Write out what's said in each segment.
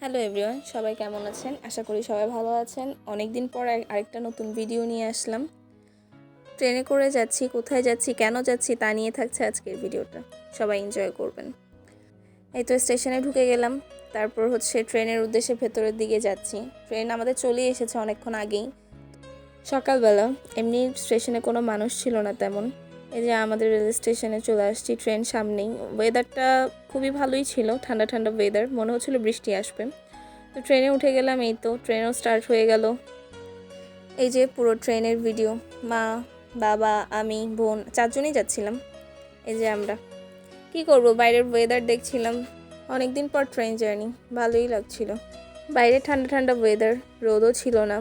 Hello everyone সবাই কেমন আছেন? আশা করি সবাই ভালো আছেন। অনেক দিন পর আরেকটা নতুন ভিডিও নিয়ে আসলাম। ট্রেনে করে যাচ্ছি, কোথায় যাচ্ছি, কেন যাচ্ছি তা নিয়ে থাকছে আজকের ভিডিওটা সবাই এনজয় করবেন। এই তো স্টেশনে ঢুকে গেলাম। তারপর হচ্ছে ট্রেনের উদ্দেশ্যে ভেতরের দিকে যাচ্ছি। ট্রেন আমাদের চলে এসেছে অনেকক্ষণ আগেই। সকালবেলা, এমনি স্টেশনে কোনো মানুষ ছিল না তেমন। এই যে আমাদের রেল স্টেশনে চলে আসছি ট্রেন সামনেই। ওয়েদারটা খুবই ভালোই ছিল, ঠান্ডা ঠান্ডা ওয়েদার মনে হচ্ছিল বৃষ্টি আসবে। তো ট্রেনে উঠে গেলাম, এই তো ট্রেনও স্টার্ট হয়ে গেল। এই যে পুরো ট্রেনের ভিডিও মা, বাবা, আমি, বোন, চারজনেই যাচ্ছিলাম। এই যে আমরা। কি করব, বাইরের ওয়েদার দেখছিলাম অনেক দিন পর ট্রেন জার্নি ভালোই লাগছিল। বাইরে ঠান্ডা ঠান্ডা ওয়েদার রোদও ছিল না।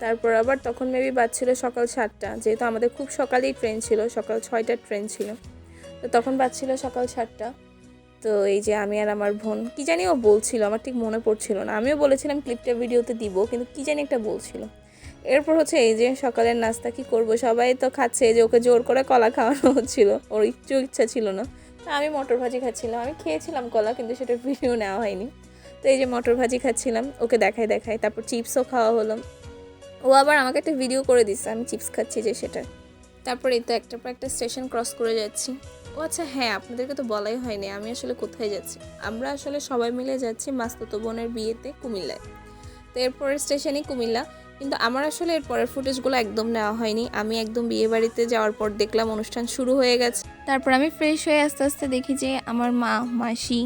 তারপর আবার তখন মেবি বাজছিল সকাল সাতটা, যেহেতু আমাদের খুব সকালেই ট্রেন ছিল, সকাল ছয়টার ট্রেন ছিল। তো তখন বাজছিল সকাল সাতটা। তো এই যে আমি আর আমার বোন, কি জানি ও বলছিল, আমার ঠিক মনে পড়ছিল না। আমিও বলেছিলাম ক্লিপটা ভিডিওতে দিব, কিন্তু কি জানি একটা বলছিল। এরপর হচ্ছে এই যে সকালের নাস্তা কি করব? সবাই তো খাচ্ছে যে ওকে জোর করে কলা খাওয়ানো হচ্ছিল। ওর একটু ইচ্ছা ছিল না। তা আমি মটর ভাজি খাচ্ছিলাম। আমি খেয়েছিলাম কলা, কিন্তু সেটা ভিডিও নেওয়া হয়নি। তো এই যে মটর ভাজি খাচ্ছিলাম, ওকে দেখায় দেখায়, তারপর চিপসও খাওয়া হলো। ও আবার আমাকে একটা ভিডিও করে দিচ্ছে আমি চিপস খাচ্ছি যে সেটা তারপর এই তো একটার পর একটা স্টেশন ক্রস করে যাচ্ছি। ও আচ্ছা হ্যাঁ আপনাদেরকে তো বলাই হয়নি, আমি আসলে কোথায় যাচ্ছি? আমরা আসলে সবাই মিলে যাচ্ছি মাস্তুতো বোনের বিয়েতে কুমিল্লায়। তো এরপরের স্টেশনই কুমিল্লা, কিন্তু আমার আসলে এর পরের ফুটেজগুলো একদম নেওয়া হয়নি। আমি একদম বিয়ে বাড়িতে যাওয়ার পর দেখলাম অনুষ্ঠান শুরু হয়ে গেছে। তারপর আমি ফ্রেশ হয়ে আস্তে আস্তে দেখি যে আমার মা, মাসি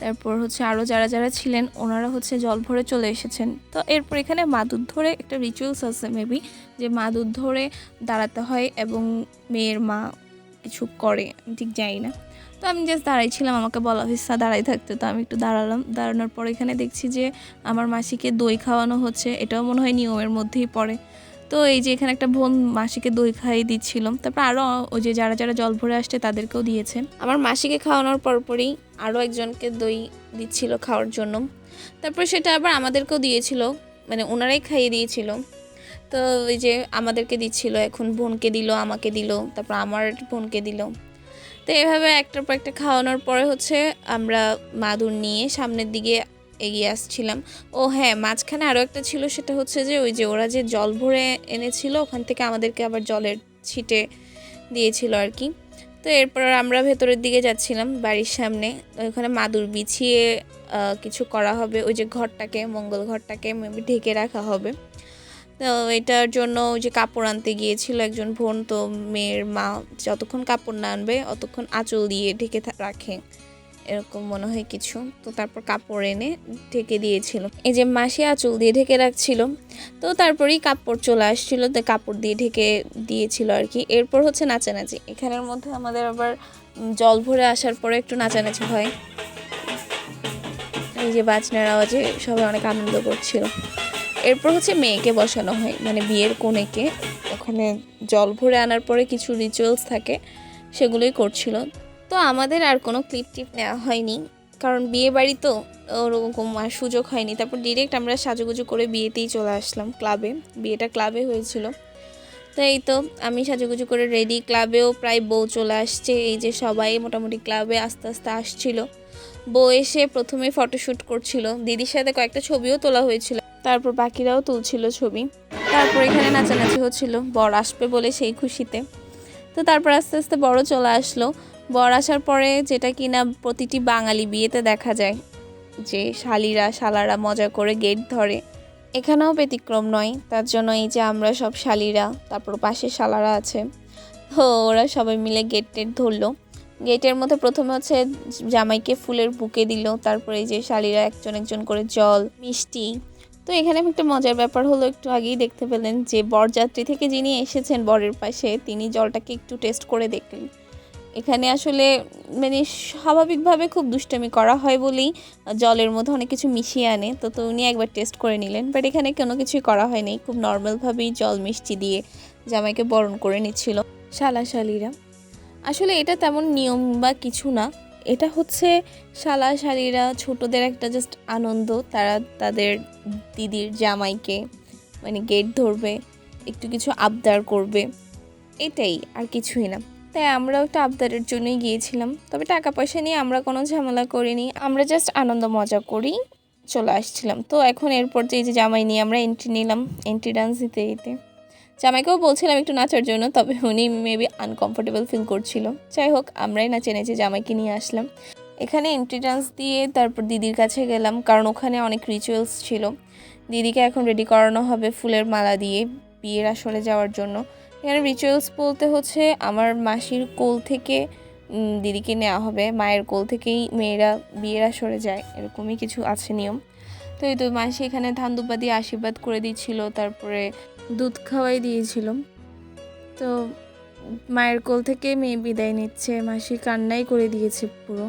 তারপর হচ্ছে আরও যারা যারা ছিলেন, ওনারা হচ্ছে জল ভরে চলে এসেছেন। তো এরপর এখানে মাদুর ধরে একটা রিচুয়ালস আছে মেবি যে মাদুর ধরে দাঁড়াতে হয় এবং মেয়ের মা কিছু করে ঠিক জানি না। তো আমি জাস্ট দাঁড়াইছিলাম, আমাকে বলা হয়েছে দাঁড়াই থাকতে। তো আমি একটু দাঁড়ালাম, দাঁড়ানোর পর এখানে দেখছি যে আমার মাসিকে দই খাওয়ানো হচ্ছে, এটাও মনে হয় নিয়মের মধ্যেই পড়ে। তো এই যে এখানে একটা বোন মাসিকে দই খাইয়ে দিচ্ছিল তারপর আরও ওই যে যারা যারা জল ভরে আসছে তাদেরকেও দিয়েছে আমার মাসিকে খাওয়ানোর পরপরই আরও একজনকে দই দিচ্ছিল খাওয়ার জন্য। তারপর সেটা আবার আমাদেরকেও দিয়েছিল মানে ওনারাই খাইয়ে দিয়েছিল। তো ওই যে আমাদেরকে দিচ্ছিল, এখন বোনকে দিল, আমাকে দিল, তারপর আমার বোনকে দিল। তো এভাবে একটার পর একটা খাওয়ানোর পরে হচ্ছে আমরা মাদুর নিয়ে সামনের দিকে এগিয়ে আসছিলাম। ও হ্যাঁ মাঝখানে আরও একটা ছিল, সেটা হচ্ছে যে ওই যে ওরা যে জল ভরে এনেছিল, ওখান থেকে আমাদেরকে আবার জলের ছিটে দিয়েছিল আর কি। তো এরপর আমরা ভেতরের দিকে যাচ্ছিলাম বাড়ির সামনে। ওখানে মাদুর বিছিয়ে কিছু করা হবে। ওই যে ঘরটাকে, মঙ্গল ঘরটাকে ঢেকে রাখা হবে। তো এটার জন্য ওই যে কাপড় আনতে গিয়েছিল একজন বোন তো মেয়ের মা। যতক্ষণ কাপড় না আনবে, অতক্ষণ আঁচল দিয়ে ঢেকে রাখে। এরকম মনে হয় কিছু। তো তারপর কাপড় এনে ঢেকে দিয়েছিল। এই যে মাসি আঁচল দিয়ে ঢেকে রাখছিল, তো তারপরেই কাপড় চলে আসছিল। তো কাপড় দিয়ে ঢেকে দিয়েছিল আর কি। এরপর হচ্ছে নাচানাচি। এখানের মধ্যে আমাদের আবার জল ভরে আসার পরে একটু নাচানাচি হয়। এই যে বাজনার আওয়াজে সবাই অনেক আনন্দ করছিল। এরপর হচ্ছে মেয়েকে বসানো হয় মানে বিয়ের কনেকে। ওখানে জল ভরে আনার পরে কিছু রিচুয়ালস থাকে, সেগুলোই করছিল। তো আমাদের আর কোনো ক্লিপ টিপ নেওয়া হয়নি। কারণ বিয়ে বাড়ি তো ওরকম আর সুযোগ হয়নি। তারপর ডিরেক্ট আমরা সাজুগুজু করে বিয়েতেই চলে আসলাম ক্লাবে বিয়েটা ক্লাবে হয়েছিল। তো এই তো আমি সাজুগুজু করে রেডি ক্লাবেও প্রায় বউ চলে আসছে। এই যে সবাই মোটামুটি ক্লাবে আস্তে আস্তে আসছিল। বউ এসে প্রথমে ফটোশ্যুট করছিল। দিদির সাথে কয়েকটা ছবিও তোলা হয়েছিল। তারপর বাকিরাও তুলছিল ছবি। তারপর এখানে নাচানাচি হচ্ছিল। বর আসবে বলে সেই খুশিতে। তো তারপর আস্তে আস্তে বড় চলে আসলো। বর আসার পরে যেটা কিনা প্রতিটি বাঙালি বিয়েতে দেখা যায় যে শালিরা, শালারা মজা করে গেট ধরে। এখানেও ব্যতিক্রম নয়, তার জন্য এই যে আমরা সব শালিরা, তারপর পাশে শালারা আছে তো ওরা সবাই মিলে গেট টেট ধরলো। গেটের মধ্যে প্রথমে হচ্ছে জামাইকে ফুলের বুকে দিল, তারপরে এই যে শালিরা একজন একজন করে জল, মিষ্টি। তো এখানে একটা মজার ব্যাপার হলো, একটু আগেই দেখতে পেলেন যে বরযাত্রী থেকে যিনি এসেছেন বরের পাশে, তিনি জলটাকে একটু টেস্ট করে দেখলেন। এখানে আসলে মানে স্বাভাবিকভাবে খুব দুষ্টামি করা হয় বলেই জলের মধ্যে অনেক কিছু মিশিয়ে আনে। তো তো উনি একবার টেস্ট করে নিলেন। বাট এখানে কোনো কিছুই করা হয়নি। খুব নর্মালভাবেই জল মিষ্টি দিয়ে জামাইকে বরণ করে নিচ্ছিল। শালাশালিরা আসলে এটা তেমন নিয়ম বা কিছু না। এটা হচ্ছে শালা শালিরা ছোটদের একটা জাস্ট আনন্দ। তারা তাদের দিদির জামাইকে মানে গেট ধরবে, একটু কিছু আবদার করবে। এটাই আর কিছুই না। তাই আমরাও একটা আবদারের জন্যই গিয়েছিলাম। তবে টাকা পয়সা নিয়ে আমরা কোনো ঝামেলা করিনি। আমরা জাস্ট আনন্দ মজা করি, চলে আসছিলাম। তো এখন এরপর যে এই যে জামাই নিয়ে আমরা এন্ট্রি নিলাম এন্ট্রি ডান্স দিতে দিতে। জামাইকেও বলছিলাম একটু নাচার জন্য, তবে উনি মেবি আনকমফোর্টেবল ফিল করছিল। যাই হোক, আমরাই নাচে নেচে জামাইকে নিয়ে আসলাম। এখানে এন্ট্রি ডান্স দিয়ে তারপর দিদির কাছে গেলাম, কারণ ওখানে অনেক রিচুয়ালস ছিল। দিদিকে এখন রেডি করানো হবে ফুলের মালা দিয়ে বিয়ের আসরে যাওয়ার জন্য। এখানে রিচুয়ালস বলতে হচ্ছে আমার মাসির কোল থেকে দিদিকে নেওয়া হবে। মায়ের কোল থেকেই মেয়েরা বিয়ের আসরে যায়, এরকমই কিছু আছে নিয়ম। তো এই তো মাসি এখানে ধান দুব্বা দিয়ে আশীর্বাদ করে দিচ্ছিল, তারপরে দুধ খাওয়াই দিয়েছিল। তো মায়ের কোল থেকে মেয়ে বিদায় নিচ্ছে, মাসি কান্নাই করে দিয়েছে পুরো।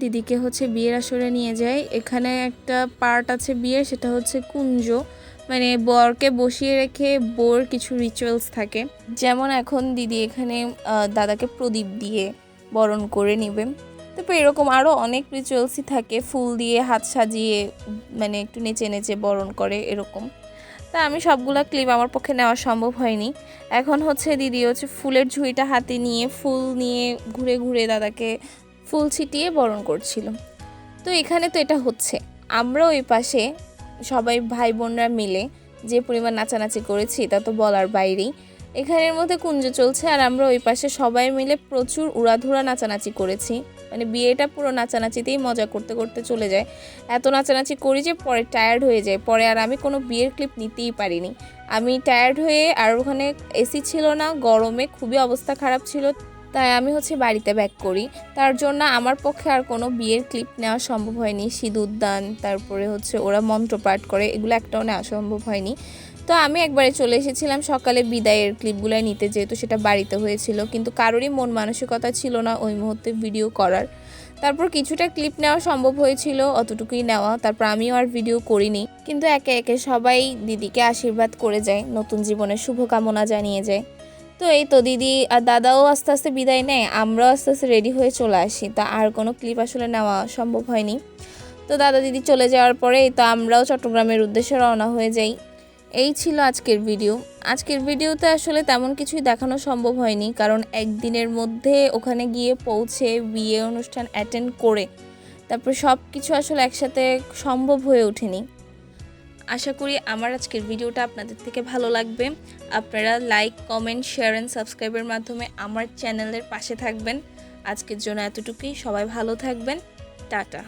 দিদিকে হচ্ছে বিয়ের আসরে নিয়ে যায়। এখানে একটা পার্ট আছে বিয়ের, সেটা হচ্ছে কুঞ্জ। মানে বরকে বসিয়ে রেখে বোর কিছু রিচুয়ালস থাকে। যেমন এখন দিদি এখানে দাদাকে প্রদীপ দিয়ে বরণ করে নেবে। তারপর এরকম আরও অনেক রিচুয়ালসই থাকে, ফুল দিয়ে হাত সাজিয়ে মানে একটু নেচে নেচে বরণ করে এরকম। তা আমি সবগুলো ক্লিপ আমার পক্ষে নেওয়া সম্ভব হয়নি। এখন হচ্ছে দিদি হচ্ছে ফুলের ঝুড়িটা হাতে নিয়ে, ফুল নিয়ে ঘুরে ঘুরে দাদাকে ফুল ছিটিয়ে বরণ করছিল। তো এখানে তো এটা হচ্ছে। আমরা ওই পাশে সবাই ভাই বোনরা মিলে যে পরিমাণ নাচানাচি করেছি তা তো বলার বাইরেই। এখানের মধ্যে কুঞ্জ চলছে আর আমরা ওই পাশে সবাই মিলে প্রচুর উড়াধুরা নাচানাচি করেছি। মানে বিয়েটা পুরো নাচানাচিতেই মজা করতে করতে চলে যায়। এত নাচানাচি করি যে পরে টায়ার্ড হয়ে যায়। পরে আর আমি কোনো বিয়ের ক্লিপ নিতেই পারিনি। আমি টায়ার্ড হয়ে আর ওখানে এসি ছিল না, গরমে খুবই অবস্থা খারাপ ছিল। তাই আমি হচ্ছে বাড়িতে ব্যাক করি। তার জন্য আমার পক্ষে আর কোনো বিয়ের ক্লিপ নেওয়া সম্ভব হয়নি। সিঁদুর দান তারপরে হচ্ছে ওরা মন্ত্র পাঠ করে, এগুলো একটাও নেওয়া সম্ভব হয়নি। তো আমি একবারে চলে এসেছিলাম সকালে বিদায়ের ক্লিপগুলো নিতে, যেহেতু সেটা বাড়িতে হয়েছিল। কিন্তু কারোরই মন মানসিকতা ছিল না ওই মুহূর্তে ভিডিও করার। তারপর কিছুটা ক্লিপ নেওয়া সম্ভব হয়েছিল, অতটুকুই নেওয়া। তারপর আমিও আর ভিডিও করিনি। কিন্তু একে একে সবাই দিদিকে আশীর্বাদ করে যায়, নতুন জীবনের শুভকামনা জানিয়ে যায়। তো এই তো দিদি আর দাদাও আস্তে আস্তে বিদায় নেয়, আমরাও আস্তে আস্তে রেডি হয়ে চলে আসি। তা আর কোনো ক্লিপ আসলে নেওয়া সম্ভব হয়নি। তো দাদা দিদি চলে যাওয়ার পরে তো আমরাও চট্টগ্রামের উদ্দেশ্যে রওনা হয়ে যাই। এই ছিল আজকের ভিডিও আজকের ভিডিওতে আসলে তেমন কিছুই দেখানো সম্ভব হয়নি, কারণ একদিনের মধ্যে ওখানে গিয়ে পৌঁছে বিয়ে অনুষ্ঠান অ্যাটেন্ড করে তারপর সব কিছু আসলে একসাথে সম্ভব হয়ে ওঠেনি। আশা করি আমার আজকের ভিডিওটা আপনাদের থেকে ভালো লাগবে। আপনারা লাইক কমেন্ট শেয়ার অ্যান্ড সাবস্ক্রাইবের মাধ্যমে আমার চ্যানেলের পাশে থাকবেন। আজকের জন্য এতটুকুই। সবাই ভালো থাকবেন। টাটা।